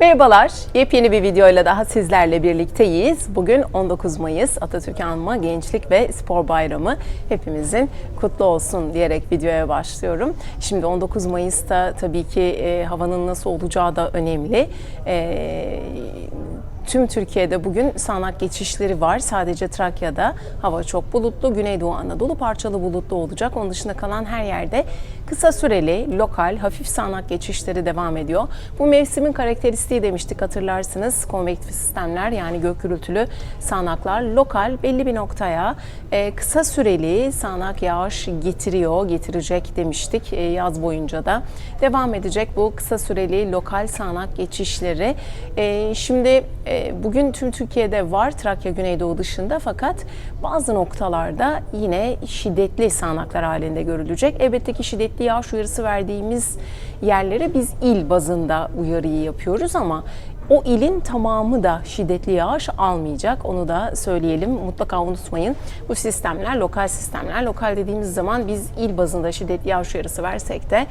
Merhabalar, yepyeni bir videoyla daha sizlerle birlikteyiz. Bugün 19 Mayıs Atatürk Anma Gençlik ve Spor Bayramı. Hepimizin kutlu olsun diyerek videoya başlıyorum. Şimdi 19 Mayıs'ta tabii ki e, havanın nasıl olacağı da önemli. E, Tüm Türkiye'de bugün sağanak geçişleri var. Sadece Trakya'da hava çok bulutlu. Güneydoğu Anadolu parçalı bulutlu olacak. Onun dışında kalan her yerde kısa süreli, lokal, hafif sağanak geçişleri devam ediyor. Bu mevsimin karakteristiği demiştik hatırlarsınız. Konvektif sistemler yani gök gürültülü sağanaklar lokal belli bir noktaya e, kısa süreli sağanak yağış getiriyor, getirecek demiştik e, yaz boyunca da. Devam edecek bu kısa süreli lokal sağanak geçişleri. E, şimdi e, bugün tüm Türkiye'de var Trakya Güneydoğu dışında fakat bazı noktalarda yine şiddetli sağanaklar halinde görülecek. Elbette ki şiddetli yağış uyarısı verdiğimiz yerlere biz il bazında uyarıyı yapıyoruz ama o ilin tamamı da şiddetli yağış almayacak. Onu da söyleyelim. Mutlaka unutmayın. Bu sistemler lokal sistemler. Lokal dediğimiz zaman biz il bazında şiddetli yağış uyarısı versek de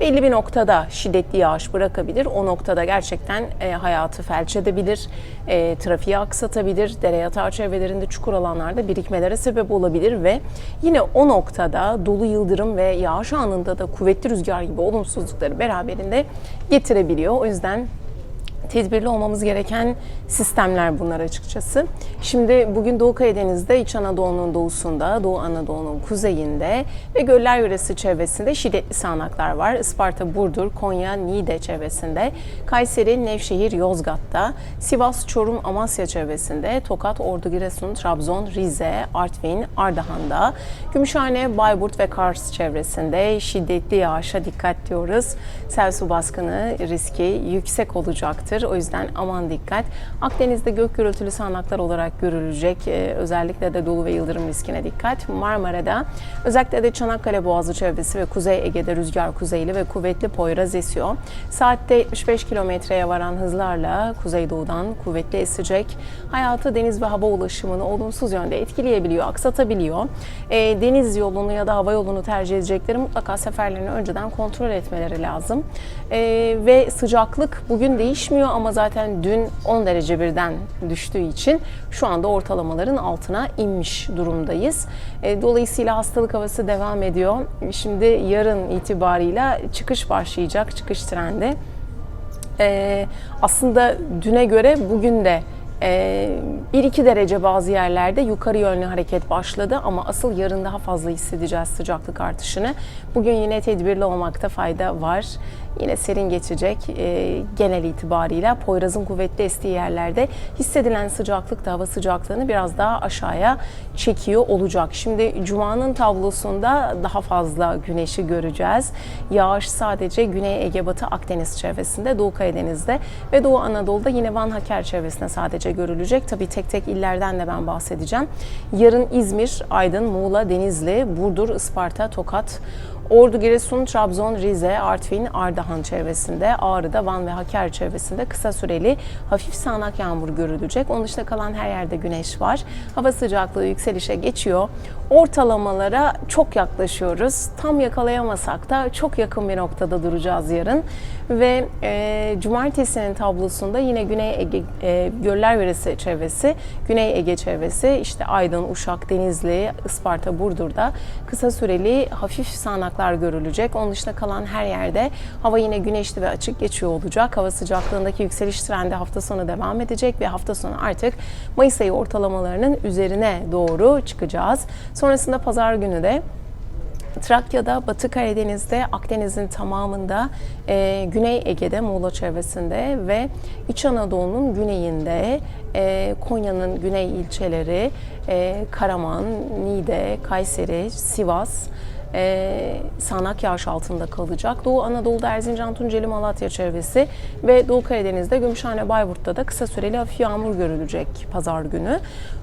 belli bir noktada şiddetli yağış bırakabilir. O noktada gerçekten e, hayatı felç edebilir, e, trafiği aksatabilir, dere yatağı çevrelerinde çukur alanlarda birikmelere sebep olabilir ve yine o noktada dolu yıldırım ve yağış anında da kuvvetli rüzgar gibi olumsuzlukları beraberinde getirebiliyor. O yüzden tedbirli olmamız gereken sistemler bunlar açıkçası. Şimdi bugün Doğu Karadeniz'de, İç Anadolu'nun doğusunda, Doğu Anadolu'nun kuzeyinde ve göller yöresi çevresinde şiddetli sağanaklar var. Isparta, Burdur, Konya, Niğde çevresinde, Kayseri, Nevşehir, Yozgat'ta, Sivas, Çorum, Amasya çevresinde, Tokat, Ordu, Giresun, Trabzon, Rize, Artvin, Ardahan'da, Gümüşhane, Bayburt ve Kars çevresinde şiddetli yağışa dikkat diyoruz. Sel su baskını riski yüksek olacaktır. O yüzden aman dikkat. Akdeniz'de gök gürültülü sağanaklar olarak görülecek. Ee, özellikle de dolu ve yıldırım riskine dikkat. Marmara'da özellikle de Çanakkale Boğazı çevresi ve Kuzey Ege'de rüzgar kuzeyli ve kuvvetli Poyraz esiyor. Saatte 75 kilometreye varan hızlarla kuzeydoğudan kuvvetli esecek. Hayatı deniz ve hava ulaşımını olumsuz yönde etkileyebiliyor, aksatabiliyor. Ee, deniz yolunu ya da hava yolunu tercih edecekleri mutlaka seferlerini önceden kontrol etmeleri lazım. Ee, ve sıcaklık bugün değişmiyor ama zaten dün 10 derece birden düştüğü için şu anda ortalamaların altına inmiş durumdayız. E, dolayısıyla hastalık havası devam ediyor. Şimdi yarın itibarıyla çıkış başlayacak, çıkış trendi. E, aslında düne göre bugün de 1-2 derece bazı yerlerde yukarı yönlü hareket başladı ama asıl yarın daha fazla hissedeceğiz sıcaklık artışını. Bugün yine tedbirli olmakta fayda var. Yine serin geçecek e, genel itibarıyla Poyraz'ın kuvvetli estiği yerlerde hissedilen sıcaklık da hava sıcaklığını biraz daha aşağıya çekiyor olacak. Şimdi Cuma'nın tablosunda daha fazla güneşi göreceğiz. Yağış sadece Güney Ege Batı Akdeniz çevresinde, Doğu Karadeniz'de ve Doğu Anadolu'da yine Van Haker çevresinde sadece görülecek. Tabii tek tek illerden de ben bahsedeceğim. Yarın İzmir, Aydın, Muğla, Denizli, Burdur, Isparta, Tokat, Ordu, Giresun, Trabzon, Rize, Artvin, Ardahan çevresinde, Ağrı'da, Van ve Hakkari çevresinde kısa süreli hafif sağanak yağmur görülecek. Onun dışında kalan her yerde güneş var. Hava sıcaklığı yükselişe geçiyor. Ortalamalara çok yaklaşıyoruz. Tam yakalayamasak da çok yakın bir noktada duracağız yarın. Ve e, cumartesinin tablosunda yine Güney Ege e, Göller Yöresi çevresi, Güney Ege çevresi, işte Aydın, Uşak, Denizli, Isparta, Burdur'da kısa süreli hafif sağanaklar görülecek. Onun dışında kalan her yerde hava yine güneşli ve açık geçiyor olacak. Hava sıcaklığındaki yükseliş trendi hafta sonu devam edecek ve hafta sonu artık Mayıs ayı ortalamalarının üzerine doğru çıkacağız. Sonrasında pazar günü de Trakya'da, Batı Karadeniz'de, Akdeniz'in tamamında, e, Güney Ege'de, Muğla çevresinde ve İç Anadolu'nun güneyinde, e, Konya'nın güney ilçeleri, e, Karaman, Niğde, Kayseri, Sivas, e, sağanak yağış altında kalacak. Doğu Anadolu'da Erzincan, Tunceli, Malatya çevresi ve Doğu Karadeniz'de Gümüşhane, Bayburt'ta da kısa süreli hafif yağmur görülecek pazar günü.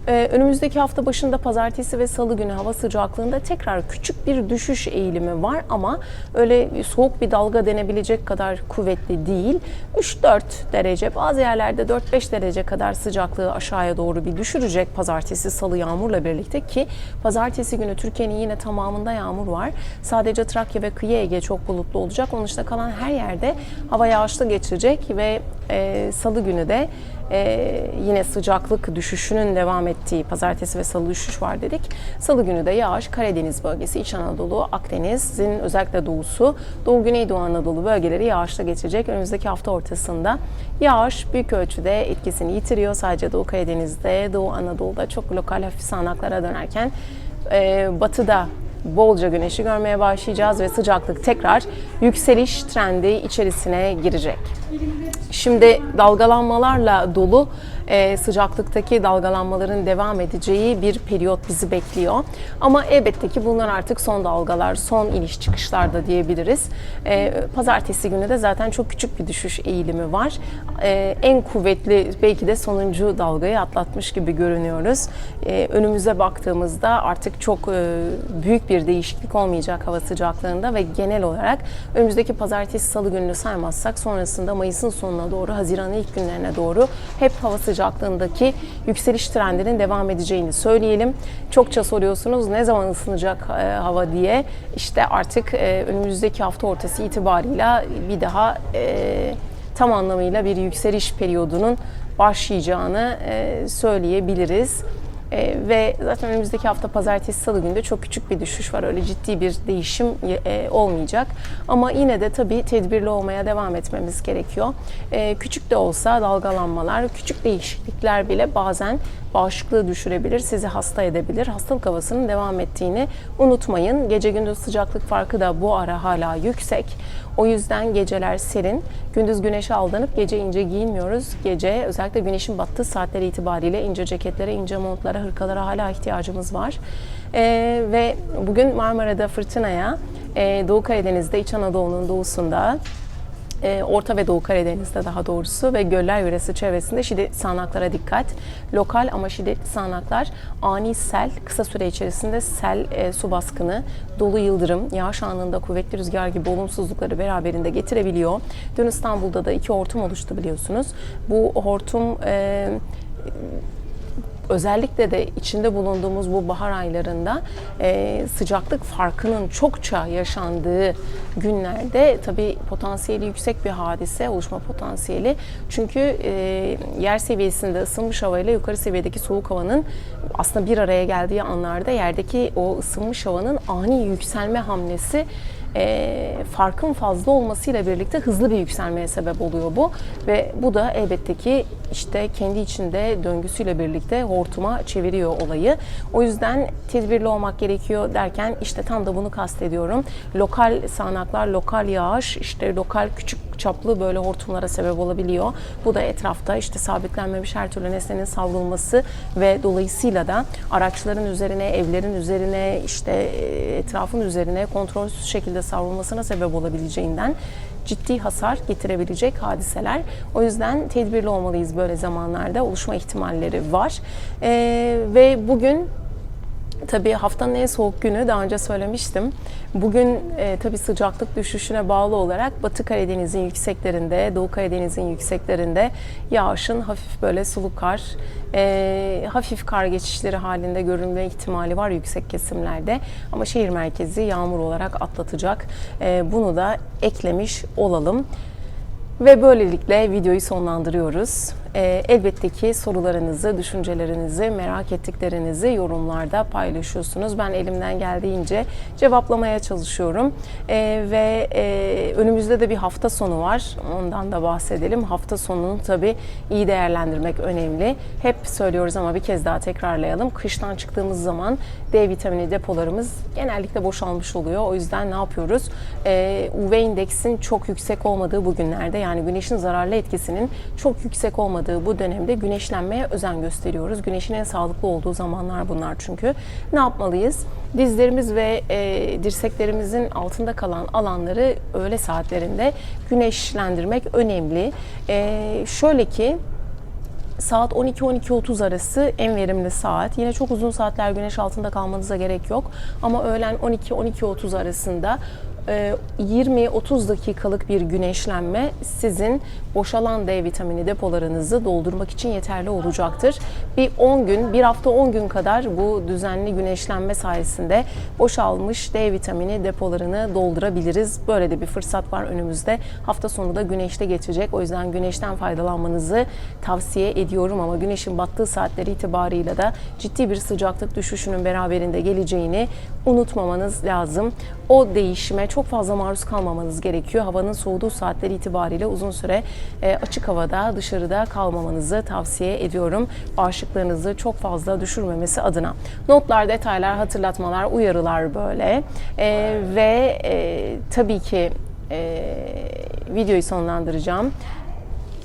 E, önümüzdeki hafta başında pazartesi ve salı günü hava sıcaklığında tekrar küçük bir düşüş eğilimi var ama öyle soğuk bir dalga denebilecek kadar kuvvetli değil. 3-4 derece bazı yerlerde 4-5 derece kadar sıcaklığı aşağıya doğru bir düşürecek pazartesi salı yağmurla birlikte ki pazartesi günü Türkiye'nin yine tamamında yağmur var. Sadece Trakya ve kıyı Ege çok bulutlu olacak. Onun dışında kalan her yerde hava yağışlı geçecek ve e, salı günü de e, yine sıcaklık düşüşünün devam ettiği pazartesi ve salı düşüş var dedik. Salı günü de yağış Karadeniz bölgesi, İç Anadolu, Akdeniz'in özellikle doğusu, Doğu Güneydoğu Anadolu bölgeleri yağışla geçecek. Önümüzdeki hafta ortasında yağış büyük ölçüde etkisini yitiriyor. Sadece Doğu Karadeniz'de, Doğu Anadolu'da çok lokal hafif sağanaklara dönerken e, batıda bolca güneşi görmeye başlayacağız ve sıcaklık tekrar yükseliş trendi içerisine girecek. Şimdi dalgalanmalarla dolu e, sıcaklıktaki dalgalanmaların devam edeceği bir periyot bizi bekliyor. Ama elbette ki bunlar artık son dalgalar, son iniş çıkışlarda diyebiliriz. E, pazartesi günü de zaten çok küçük bir düşüş eğilimi var. E, en kuvvetli belki de sonuncu dalgayı atlatmış gibi görünüyoruz. E, önümüze baktığımızda artık çok e, büyük bir değişiklik olmayacak hava sıcaklığında ve genel olarak önümüzdeki pazartesi salı gününü saymazsak sonrasında Mayıs'ın sonuna doğru, Haziran'ın ilk günlerine doğru hep hava sıcaklığındaki yükseliş trendinin devam edeceğini söyleyelim. Çokça soruyorsunuz ne zaman ısınacak e, hava diye. İşte artık e, önümüzdeki hafta ortası itibarıyla bir daha e, tam anlamıyla bir yükseliş periyodunun başlayacağını e, söyleyebiliriz. E, ve zaten önümüzdeki hafta pazartesi salı günde çok küçük bir düşüş var. Öyle ciddi bir değişim e, olmayacak. Ama yine de tabii tedbirli olmaya devam etmemiz gerekiyor. E, küçük de olsa dalgalanmalar, küçük değişiklikler bile bazen bağışıklığı düşürebilir, sizi hasta edebilir. Hastalık havasının devam ettiğini unutmayın. Gece gündüz sıcaklık farkı da bu ara hala yüksek. O yüzden geceler serin. Gündüz güneşe aldanıp gece ince giyinmiyoruz. Gece özellikle güneşin battığı saatler itibariyle ince ceketlere, ince montlara, hırkalara hala ihtiyacımız var. Ee, ve bugün Marmara'da fırtınaya, e, Doğu Karadeniz'de, İç Anadolu'nun doğusunda, e, Orta ve Doğu Karadeniz'de daha doğrusu ve göller yöresi çevresinde şiddetli sağanaklara dikkat. Lokal ama şiddetli sağanaklar ani sel, kısa süre içerisinde sel, e, su baskını, dolu yıldırım, yağış anında kuvvetli rüzgar gibi olumsuzlukları beraberinde getirebiliyor. Dün İstanbul'da da iki hortum oluştu biliyorsunuz. Bu hortum e, özellikle de içinde bulunduğumuz bu bahar aylarında e, sıcaklık farkının çokça yaşandığı günlerde tabii potansiyeli yüksek bir hadise, oluşma potansiyeli. Çünkü e, yer seviyesinde ısınmış havayla yukarı seviyedeki soğuk havanın aslında bir araya geldiği anlarda yerdeki o ısınmış havanın ani yükselme hamlesi e, farkın fazla olmasıyla birlikte hızlı bir yükselmeye sebep oluyor bu ve bu da elbette ki işte kendi içinde döngüsüyle birlikte hortuma çeviriyor olayı. O yüzden tedbirli olmak gerekiyor derken işte tam da bunu kastediyorum. Lokal sağanaklar, lokal yağış, işte lokal küçük çaplı böyle hortumlara sebep olabiliyor. Bu da etrafta işte sabitlenmemiş her türlü nesnenin savrulması ve dolayısıyla da araçların üzerine, evlerin üzerine, işte etrafın üzerine kontrolsüz şekilde savrulmasına sebep olabileceğinden ciddi hasar getirebilecek hadiseler. O yüzden tedbirli olmalıyız böyle zamanlarda. Oluşma ihtimalleri var. Ee, ve bugün Tabii haftanın en soğuk günü daha önce söylemiştim. Bugün e, tabii sıcaklık düşüşüne bağlı olarak Batı Karadeniz'in yükseklerinde, Doğu Karadeniz'in yükseklerinde yağışın hafif böyle sulu kar, e, hafif kar geçişleri halinde görünme ihtimali var yüksek kesimlerde. Ama şehir merkezi yağmur olarak atlatacak. E, bunu da eklemiş olalım. Ve böylelikle videoyu sonlandırıyoruz. Ee, elbette ki sorularınızı, düşüncelerinizi, merak ettiklerinizi yorumlarda paylaşıyorsunuz. Ben elimden geldiğince cevaplamaya çalışıyorum. Ee, ve e, önümüzde de bir hafta sonu var. Ondan da bahsedelim. Hafta sonunu tabii iyi değerlendirmek önemli. Hep söylüyoruz ama bir kez daha tekrarlayalım. Kıştan çıktığımız zaman D vitamini depolarımız genellikle boşalmış oluyor. O yüzden ne yapıyoruz? Ee, UV indeksin çok yüksek olmadığı bu günlerde yani güneşin zararlı etkisinin çok yüksek olmadığı bu dönemde güneşlenmeye özen gösteriyoruz. Güneşin en sağlıklı olduğu zamanlar bunlar çünkü. Ne yapmalıyız? Dizlerimiz ve e, dirseklerimizin altında kalan alanları öğle saatlerinde güneşlendirmek önemli. E, şöyle ki saat 12-12.30 arası en verimli saat. Yine çok uzun saatler güneş altında kalmanıza gerek yok. Ama öğlen 12-12.30 arasında 20-30 dakikalık bir güneşlenme sizin boşalan D vitamini depolarınızı doldurmak için yeterli olacaktır. Bir 10 gün, bir hafta 10 gün kadar bu düzenli güneşlenme sayesinde boşalmış D vitamini depolarını doldurabiliriz. Böyle de bir fırsat var önümüzde. Hafta sonu da güneşte geçecek. O yüzden güneşten faydalanmanızı tavsiye ediyorum ama güneşin battığı saatleri itibarıyla da ciddi bir sıcaklık düşüşünün beraberinde geleceğini unutmamanız lazım. O değişime çok fazla maruz kalmamanız gerekiyor. Havanın soğuduğu saatler itibariyle uzun süre e, açık havada, dışarıda kalmamanızı tavsiye ediyorum. Bağışıklığınızı çok fazla düşürmemesi adına. Notlar, detaylar, hatırlatmalar, uyarılar böyle. E, ve e, tabii ki e, videoyu sonlandıracağım.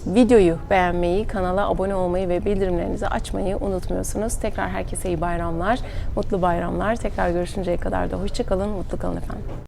Videoyu beğenmeyi, kanala abone olmayı ve bildirimlerinizi açmayı unutmuyorsunuz. Tekrar herkese iyi bayramlar, mutlu bayramlar. Tekrar görüşünceye kadar da hoşçakalın, mutlu kalın efendim.